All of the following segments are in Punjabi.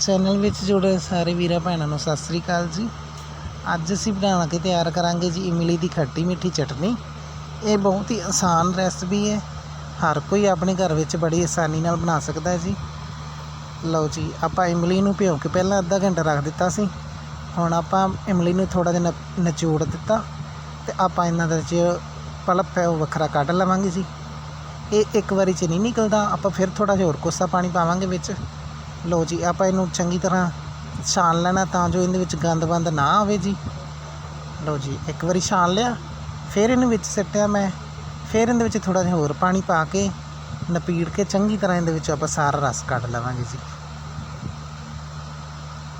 ਚੈਨਲ ਵਿੱਚ ਜੁੜੇ ਸਾਰੇ ਵੀਰਾਂ ਭੈਣਾਂ ਨੂੰ ਸਤਿ ਸ੍ਰੀ ਅਕਾਲ ਜੀ। ਅੱਜ ਅਸੀਂ ਬਣਾ ਕੇ ਤਿਆਰ ਕਰਾਂਗੇ ਜੀ ਇਮਲੀ ਦੀ ਖੱਟੀ ਮਿੱਠੀ ਚਟਨੀ। ਇਹ ਬਹੁਤ ਹੀ ਆਸਾਨ ਰੈਸਪੀ ਹੈ। ਹਰ ਕੋਈ ਆਪਣੇ ਘਰ ਵਿੱਚ ਬੜੀ ਆਸਾਨੀ ਨਾਲ ਬਣਾ ਸਕਦਾ ਹੈ ਜੀ। ਲਓ ਜੀ, ਆਪਾਂ ਇਮਲੀ ਨੂੰ ਭਿਓ ਕੇ ਪਹਿਲਾਂ ਅੱਧਾ ਘੰਟਾ ਰੱਖ ਦਿੱਤਾ ਸੀ। ਹੁਣ ਆਪਾਂ ਇਮਲੀ ਨੂੰ ਥੋੜਾ ਜਿਹਾ ਨ- ਨਿਚੋੜ ਦਿੱਤਾ ਤੇ ਆਪਾਂ ਇਹਨਾਂ ਦੇ ਵਿੱਚ ਪਲਪ ਹੈ, ਉਹ ਵੱਖਰਾ ਕੱਢ ਲਵਾਂਗੇ ਜੀ। ਇਹ ਇੱਕ ਵਾਰੀ ਚ ਨਹੀਂ ਨਿਕਲਦਾ, ਆਪਾਂ ਫਿਰ ਥੋੜਾ ਜਿਹਾ ਹੋਰ ਕੋਸਾ ਪਾਣੀ ਪਾਵਾਂਗੇ ਵਿੱਚ। ਲਓ ਜੀ, ਆਪਾਂ ਇਹਨੂੰ ਚੰਗੀ ਤਰ੍ਹਾਂ ਛਾਣ ਲੈਣਾ ਤਾਂ ਜੋ ਇਹਦੇ ਵਿੱਚ ਗੰਦ ਬੰਦ ਨਾ ਆਵੇ ਜੀ। ਲਓ ਜੀ, ਇੱਕ ਵਾਰੀ ਛਾਣ ਲਿਆ, ਫਿਰ ਇਹਨੂੰ ਵਿੱਚ ਸਿੱਟਿਆ ਮੈਂ, ਫਿਰ ਇਹਦੇ ਵਿੱਚ ਥੋੜਾ ਜਿਹਾ ਹੋਰ ਪਾਣੀ ਪਾ ਕੇ ਨਪੀੜ ਕੇ ਚੰਗੀ ਤਰ੍ਹਾਂ ਇਹਦੇ ਵਿੱਚ ਆਪਾਂ ਸਾਰਾ ਰਸ ਕੱਢ ਲਵਾਂਗੇ ਜੀ।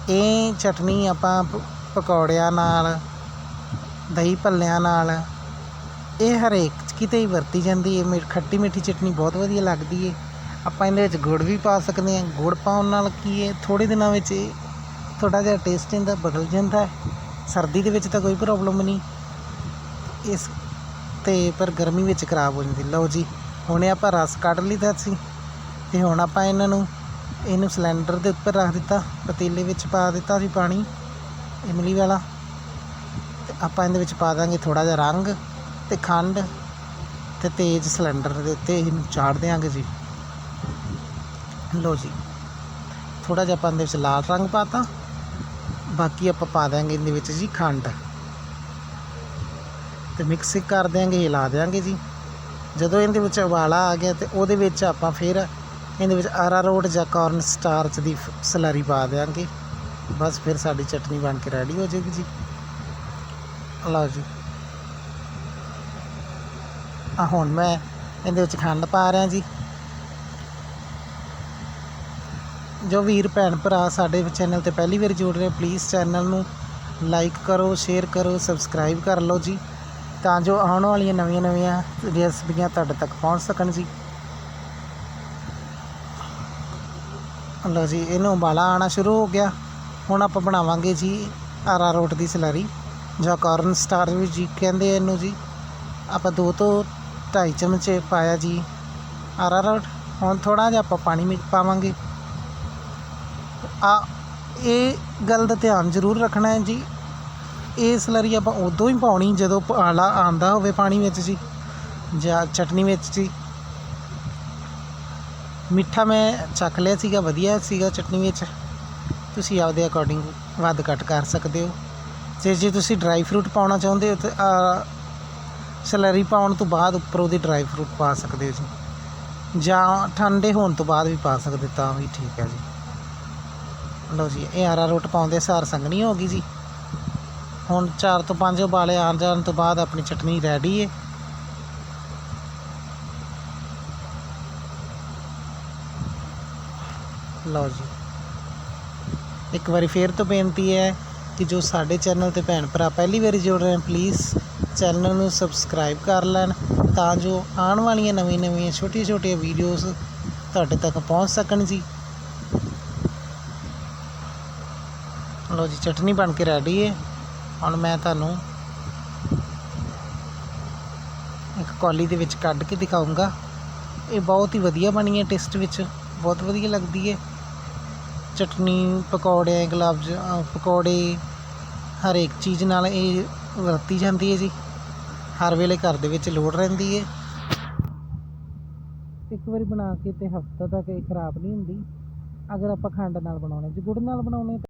ਇਹ ਚਟਨੀ ਆਪਾਂ ਪ- ਪਕੌੜਿਆਂ ਨਾਲ, ਦਹੀਂ ਭੱਲਿਆਂ ਨਾਲ, ਇਹ ਹਰੇਕ ਕਿਤੇ ਹੀ ਵਰਤੀ ਜਾਂਦੀ ਹੈ ਮਿ, ਖੱਟੀ ਮਿੱਠੀ ਚਟਨੀ ਬਹੁਤ ਵਧੀਆ ਲੱਗਦੀ ਹੈ ਆਪਾਂ ਇਹਦੇ ਵਿੱਚ ਗੁੜ ਵੀ ਪਾ ਸਕਦੇ ਹਾਂ। ਗੁੜ ਪਾਉਣ ਨਾਲ ਕੀ ਹੈ? ਥੋੜੇ ਦਿਨਾਂ ਵਿੱਚ ਇਹ ਥੋੜ੍ਹਾ ਜਿਹਾ ਟੇਸਟ ਇਹਦਾ ਬਦਲ ਜਾਂਦਾ ਸਰਦੀ ਦੇ ਵਿੱਚ ਤਾਂ ਕੋਈ ਪ੍ਰੋਬਲਮ ਨਹੀਂ। ਇਸ ਤੇ ਪਰ ਗਰਮੀ ਵਿੱਚ ਖਰਾਬ ਹੋ ਜਾਂਦੀ। ਲਓ ਜੀ, ਹੁਣੇ ਆਪਾਂ ਰਸ ਕੱਢ ਲਿੱਤਾ ਸੀ ਤੇ ਹੁਣ ਆਪਾਂ ਇਹਨਾਂ ਨੂੰ, ਇਹਨੂੰ ਸਿਲੰਡਰ ਦੇ ਉੱਪਰ ਰੱਖ ਦਿੱਤਾ, ਪਤੀਲੇ ਵਿੱਚ ਪਾ ਦਿੱਤਾ ਸੀ ਪਾਣੀ, ਇਮਲੀ ਵਾਲਾ। ਤੇ ਆਪਾਂ ਇਹਦੇ ਵਿੱਚ ਪਾ ਦਾਂਗੇ ਥੋੜਾ ਜਿਹਾ ਰੰਗ ਤੇ ਖੰਡ ਤੇ ਤੇਜ਼ ਸਿਲੰਡਰ ਦੇ ਉੱਤੇ ਇਹਨੂੰ ਚਾੜ ਦਿਆਂਗੇ ਜੀ। ਲਓ ਜੀ ਥੋੜਾ ਜਿਹਾ ਆਪਾਂ ਇਹਦੇ ਵਿੱਚ ਲਾਲ ਰੰਗ ਪਾਤਾ, ਬਾਕੀ ਆਪਾਂ ਪਾ ਦਿਆਂਗੇ ਇਹਦੇ ਵਿੱਚ ਜੀ ਖੰਡ। ਤੇ ਮਿਕਸ ਕਰ ਦਿਆਂਗੇ ਹਿਲਾ ਦਿਆਂਗੇ ਜੀ। ਜਦੋਂ ਇਹਦੇ ਵਿੱਚ ਉਬਾਲਾ ਆ ਗਿਆ ਤੇ ਉਹਦੇ ਵਿੱਚ ਆਪਾਂ ਫਿਰ ਇਹਦੇ ਵਿੱਚ ਅਰਾਰੋਟ ਜਾਂ ਕਾਰਨ ਸਟਾਰਚ ਦੀ ਫ- ਸਲਰੀ ਪਾ ਦਿਆਂਗੇ। ਬਸ ਫਿਰ ਸਾਡੀ ਚਟਨੀ ਬਣ ਕੇ ਰੈਡੀ ਹੋ ਜਾਏਗੀ ਜੀ। ਲਓ ਜੀ। ਆ ਹੁਣ ਮੈਂ ਇਹਦੇ ਵਿੱਚ ਖੰਡ ਪਾ ਰਿਹਾ ਜੀ। ਜੋ ਵੀਰ, ਭੈਣ, ਭਰਾ ਸਾਡੇ ਚੈਨਲ ਤੇ ਪਹਿਲੀ ਵਾਰ ਜੁੜ ਰਹੇ ਪਲੀਜ਼ ਚੈਨਲ ਨੂੰ ਲਾਈਕ ਕਰੋ ਸ਼ੇਅਰ ਕਰੋ ਸਬਸਕ੍ਰਾਈਬ ਕਰ ਲਓ ਜੀ, ਤਾਂ ਜੋ ਆਉਣ ਵਾਲੀਆਂ ਨਵੀਆਂ ਨਵੀਆਂ ਰੈਸਪੀਆਂ ਤੁਹਾਡੇ ਤੱਕ ਪਹੁੰਚ ਸਕਣ ਜੀ। ਲਓ ਜੀ, ਇਹਨੂੰ ਉਬਾਲਾ ਆਣਾ ਸ਼ੁਰੂ ਹੋ ਗਿਆ। ਹੁਣ ਆਪਾਂ ਬਣਾਵਾਂਗੇ ਜੀ ਆਰਾ ਰੋਟ ਦੀ ਸਲਰੀ, ਜਾਂ ਕਾਰਨ ਸਟਾਰ ਵੀ ਜੀ ਕਹਿੰਦੇ ਇਹਨੂੰ ਜੀ। ਆਪਾਂ ਦੋ ਤੋਂ ਢਾਈ ਚਮਚੇ ਪਾਇਆ ਜੀ ਆਰਾ ਰੋਟ। ਹੁਣ ਥੋੜਾ ਜਿਹਾ ਆਪਾਂ ਪਾਣੀ ਮਿਕ ਪਾਵਾਂਗੇ। ਆ, ਇਹ ਗੱਲ ਦਾ ਧਿਆਨ ਜ਼ਰੂਰ ਰੱਖਣਾ ਹੈ ਜੀ। ਇਹ ਸਲਰੀ ਆਪਾਂ ਉਦੋਂ ਹੀ ਪਾਉਣੀ ਜਦੋਂ ਪਾਲਾ ਆਂਦਾ ਹੋਵੇ ਪਾਣੀ ਵਿੱਚ ਜੀ, ਜਾਂ ਚਟਨੀ ਵਿੱਚ ਜੀ। ਮਿੱਠਾ ਮੈਂ ਚੱਕ ਲਿਆ ਸੀਗਾ, ਵਧੀਆ ਸੀਗਾ ਚਟਨੀ ਵਿੱਚ। ਤੁਸੀਂ ਆਪਦੇ ਅਕੋਰਡਿੰਗ ਵੱਧ ਘੱਟ ਕਰ ਸਕਦੇ ਹੋ। ਤੇ ਜੇ ਤੁਸੀਂ ਡਰਾਈ ਫਰੂਟ ਪਾਉਣਾ ਚਾਹੁੰਦੇ ਹੋ ਤਾਂ ਸਲਰੀ ਪਾਉਣ ਤੋਂ ਬਾਅਦ ਉੱਪਰ ਉਹਦੇ ਡਰਾਈ ਫਰੂਟ ਪਾ ਸਕਦੇ ਹੋ ਜੀ। ਜਾਂ ਠੰਡੇ ਹੋਣ ਤੋਂ ਬਾਅਦ ਵੀ ਪਾ ਸਕਦੇ ਤਾਂ ਵੀ ਠੀਕ ਹੈ ਜੀ। ਲਓ ਜੀ, ਇਹ ਆਰਾ ਰੋਟ ਪਾਉਂਦੇ, ਸਾਰ ਸੰਗਣੀ ਹੋ ਗਈ ਜੀ। ਹੁਣ 4 ਤੋਂ 5 ਉਬਾਲੇ ਆਣ ਜਾਣ ਤੋਂ ਬਾਅਦ ਆਪਣੀ ਚਟਨੀ ਰੈਡੀ ਹੈ ਲਓ ਜੀ। ਇੱਕ ਵਾਰੀ ਫੇਰ ਤੋਂ ਬੇਨਤੀ ਹੈ ਕਿ ਜੋ ਸਾਡੇ ਚੈਨਲ ਤੇ ਭੈਣ ਭਰਾ ਪਹਿਲੀ ਵਾਰੀ ਜੁੜ ਰਹੇ ਹਨ ਪਲੀਜ਼ ਚੈਨਲ ਨੂੰ ਸਬਸਕ੍ਰਾਈਬ ਕਰ ਲੈਣ ਤਾਂ ਜੋ ਆਉਣ ਵਾਲੀਆਂ ਨਵੀਆਂ ਨਵੀਆਂ ਛੋਟੀਆਂ ਛੋਟੀਆਂ ਵੀਡੀਓਜ਼ ਤੁਹਾਡੇ ਤੱਕ ਪਹੁੰਚ ਸਕਣ ਜੀ। ਲਓ ਜੀ, ਚਟਨੀ ਬਣ ਕੇ ਰੈਡੀ ਹੈ ਹੁਣ ਮੈਂ ਤੁਹਾਨੂੰ ਇੱਕ ਕੌਲੀ ਦੇ ਵਿੱਚ ਕੱਢ ਕੇ ਦਿਖਾਉਂਗਾ ਇਹ ਬਹੁਤ ਹੀ ਵਧੀਆ ਬਣੀ ਹੈ ਟੇਸਟ ਵਿੱਚ। ਬਹੁਤ ਵਧੀਆ ਲੱਗਦੀ ਹੈ ਚਟਨੀ, ਪਕੌੜੇ, ਗੁਲਾਬ ਪਕੌੜੇ, ਹਰ ਇੱਕ ਚੀਜ਼ ਨਾਲ ਇਹ ਵਰਤੀ ਜਾਂਦੀ ਹੈ ਜੀ। ਹਰ ਵੇਲੇ ਘਰ ਦੇ ਵਿੱਚ ਲੋੜ ਰਹਿੰਦੀ ਹੈ ਇੱਕ ਵਾਰੀ ਬਣਾ ਕੇ ਤੇ ਹਫਤਾ ਤੱਕ ਇਹ ਖਰਾਬ ਨਹੀਂ ਹੁੰਦੀ। ਅਗਰ ਆਪਾਂ ਖੰਡ ਨਾਲ ਬਣਾਉਣੇ, ਜੇ ਗੁੜ ਨਾਲ ਬਣਾਉਣੇ